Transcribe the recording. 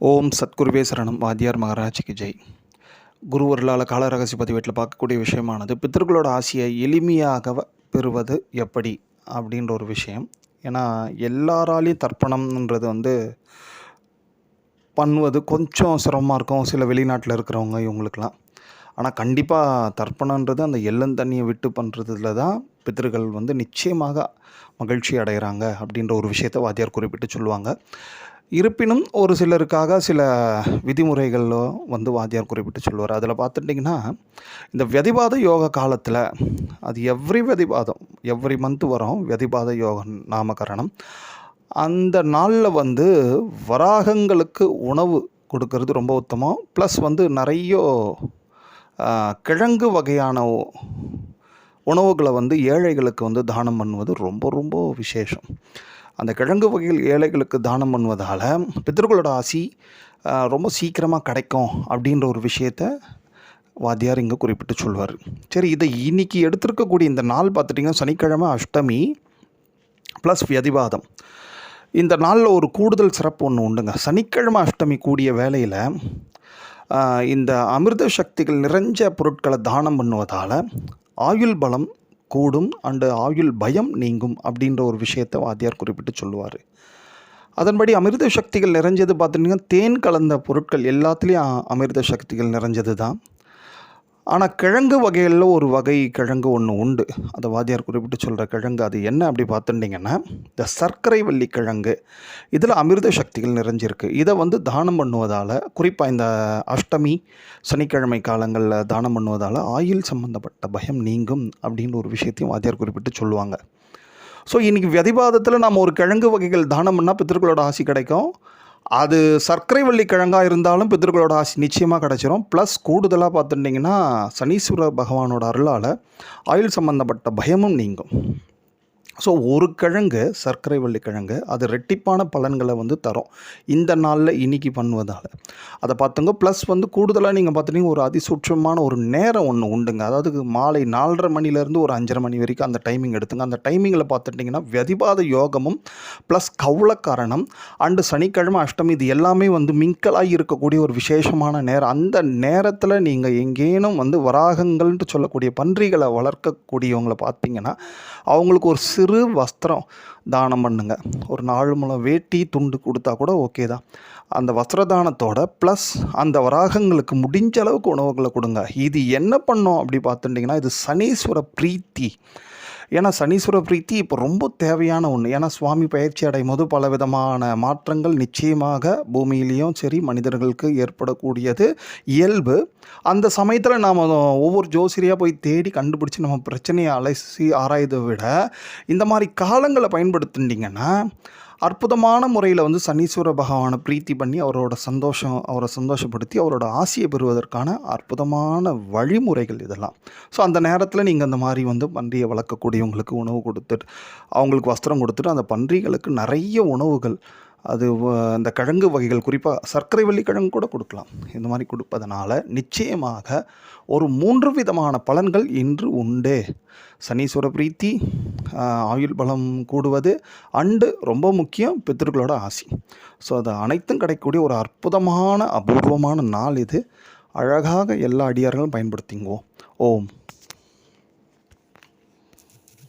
ஓம் சத்குருவே சரணம். வாத்தியார் மகாராஜிக்கு ஜெய். குருவர்களால் கால ரகசிய பதிவேட்டில் பார்க்கக்கூடிய விஷயமானது பித்தர்களோட ஆசையை எளிமையாக பெறுவது எப்படி அப்படின்ற ஒரு விஷயம். ஏன்னா எல்லாராலையும் தர்ப்பணம்ன்றது வந்து பண்ணுவது கொஞ்சம் சிரமமாக இருக்கும். சில வெளிநாட்டில் இருக்கிறவங்க இவங்களுக்கெல்லாம். ஆனால் கண்டிப்பாக தர்ப்பணன்றது அந்த எள்ளந்தண்ணியை விட்டு பண்ணுறதுல தான் பித்தர்கள் வந்து நிச்சயமாக மகிழ்ச்சி அடைகிறாங்க அப்படின்ற ஒரு விஷயத்தை வாத்தியார் குறிப்பிட்டு சொல்லுவாங்க. இருப்பினும் ஒரு சிலருக்காக சில விதிமுறைகளோ வந்து வாத்தியார் குறிப்பிட்டு சொல்லுவார். அதில் பார்த்துட்டிங்கன்னா இந்த வியதிபாத யோக காலத்தில் அது எவ்ரி வியதிபாதம் எவ்ரி மந்த் வரும் வியதிபாத யோக நாமகரணம். அந்த நாளில் வந்து வராகங்களுக்கு உணவு கொடுக்கறது ரொம்ப உத்தமம். ப்ளஸ் வந்து நிறைய கிழங்கு வகையான உணவுகளை வந்து ஏழைகளுக்கு வந்து தானம் பண்ணுவது ரொம்ப ரொம்ப விசேஷம். அந்த கிழங்கு வகைகள் ஏழைகளுக்கு தானம் பண்ணுவதால் பித்தர்களோட ஆசி ரொம்ப சீக்கிரமாக கிடைக்கும் அப்படின்ற ஒரு விஷயத்த வாத்தியார் இங்கே குறிப்பிட்டு சொல்வார். சரி இதை இன்னைக்கு எடுத்திருக்கக்கூடிய இந்த நாள் பார்த்துட்டிங்கன்னா சனிக்கிழமை அஷ்டமி ப்ளஸ் வியதிவாதம். இந்த நாளில் ஒரு கூடுதல் சிறப்பு ஒன்று உண்டுங்க. சனிக்கிழமை அஷ்டமி கூடிய வேலையில் இந்த அமிர்த சக்திகள் நிறைஞ்ச பொருட்களை தானம் பண்ணுவதால் ஆயுள் பலம் கூடும் அண்டு ஆயுள் பயம் நீங்கும் அப்படின்ற ஒரு விஷயத்தை வாத்தியார் குறிப்பிட்டு சொல்லுவார். அதன்படி அமிர்த சக்திகள் நிறைஞ்சது பார்த்துட்டிங்கன்னா தேன் கலந்த பொருட்கள் எல்லாத்துலேயும் அமிர்த சக்திகள் நிறைஞ்சது தான் ஆனால் கிழங்கு வகைகளில் ஒரு வகை கிழங்கு ஒன்று உண்டு. அதை வாத்தியார் குறிப்பிட்டு சொல்கிற கிழங்கு அது என்ன அப்படி பார்த்துட்டிங்கன்னா இந்த சர்க்கரை வள்ளி கிழங்கு. இதில் அமிர்த சக்திகள் நிறைஞ்சிருக்கு. இதை வந்து தானம் பண்ணுவதால் குறிப்பாக இந்த அஷ்டமி சனிக்கிழமை காலங்களில் தானம் பண்ணுவதால் ஆயில் சம்மந்தப்பட்ட பயம் நீங்கும் அப்படின்ற ஒரு விஷயத்தையும் வாத்தியார் குறிப்பிட்டு சொல்லுவாங்க. ஸோ இன்றைக்கி வியதிபாதத்தில் நம்ம ஒரு கிழங்கு வகைகள் தானம் பண்ணால் பித்தர்களோட ஆசி கிடைக்கும். அது சர்க்கரை வள்ளி கிழங்காக இருந்தாலும் பித்தர்களோட ஆசி நிச்சயமாக கிடச்சிரும். ப்ளஸ் கூடுதலாக பார்த்துட்டிங்கன்னா சனீஸ்வர பகவானோட அருளால் ஆயுள் சம்மந்தப்பட்ட பயமும் நீங்கும். ஸோ ஒரு கிழங்கு சர்க்கரை வள்ளி கிழங்கு அது ரெட்டிப்பான பலன்களை வந்து தரும். இந்த நாளில் இன்றைக்கி பண்ணுவதால். அதை பார்த்துங்க ப்ளஸ் வந்து கூடுதலாக நீங்கள் பார்த்துட்டிங்கன்னா ஒரு அதிசூட்சமான ஒரு நேரம் ஒன்று உண்டுங்க. அதாவது மாலை நாலரை மணிலேருந்து ஒரு அஞ்சரை மணி வரைக்கும் அந்த டைமிங் எடுத்துங்க. அந்த டைமிங்கில் பார்த்துட்டிங்கன்னா வெதிபாத யோகமும் ப்ளஸ் கவுளக்காரணம் அண்டு சனிக்கிழமை அஷ்டமி இது எல்லாமே வந்து மிங்கலாகி இருக்கக்கூடிய ஒரு விசேஷமான நேரம். அந்த நேரத்தில் நீங்கள் எங்கேனும் வந்து வராகங்கள்ன்ட்டு சொல்லக்கூடிய பன்றிகளை வளர்க்கக்கூடியவங்களை பார்த்தீங்கன்னா அவங்களுக்கு ஒரு சிறு வஸ்திரம் தானம் பண்ணுங்க. ஒரு நாலு முளம் வேட்டி துண்டு கொடுத்தா கூட ஓகே தான். அந்த வஸ்திரதானத்தோட ப்ளஸ் அந்த வராகங்களுக்கு முடிஞ்ச அளவுக்கு உணவுகளை கொடுங்க. இது என்ன பண்ணோம் அப்படி பார்த்துட்டிங்கன்னா இது சனீஸ்வர பிரீத்தி. ஏன்னா சனீஸ்வர பிரீத்தி இப்போ ரொம்ப தேவையான ஒன்று ஏன்னா சுவாமி பயிற்சி அடையும் போது பல விதமான மாற்றங்கள் நிச்சயமாக பூமியிலையும் சரி மனிதர்களுக்கு ஏற்படக்கூடியது. இயல்பு. அந்த சமயத்தில் நாம் ஒவ்வொரு ஜோசிரியாக போய் தேடி கண்டுபிடிச்சி நம்ம பிரச்சனையை அலசி ஆராயதை விட இந்த மாதிரி காலங்களை பயன்படுத்திட்டிங்கன்னா அற்புதமான முறையில் வந்து சனீஸ்வர பகவானை பிரீத்தி பண்ணி அவரோட சந்தோஷம் அவரை சந்தோஷப்படுத்தி அவரோட ஆசையை பெறுவதற்கான அற்புதமான வழிமுறைகள் இதெல்லாம். ஸோ அந்த நேரத்தில் நீங்கள் அந்த மாதிரி வந்து பன்றியை வளர்க்கக்கூடியவங்களுக்கு உணவு கொடுத்துட்டு அவங்களுக்கு வஸ்திரம் கொடுத்துட்டு அந்த பன்றிகளுக்கு நிறைய உணவுகள் அது வ- அந்த கிழங்கு வகைகள் குறிப்பாக சர்க்கரை வள்ளி கிழங்கு கூட கொடுக்கலாம். இந்த மாதிரி கொடுப்பதனால நிச்சயமாக ஒரு மூன்று விதமான பலன்கள் இன்று உண்டு. சனீஸ்வர பிரீத்தி ஆயுள் பலம் கூடுவது அண்டு ரொம்ப முக்கியம் பித்தர்களோட ஆசி. ஸோ அது அனைத்தும் கிடைக்கக்கூடிய ஒரு அற்புதமான அபூர்வமான நாள் இது. அழகாக எல்லா அடியார்களும் பயன்படுத்திங்குவோம் ஓம்.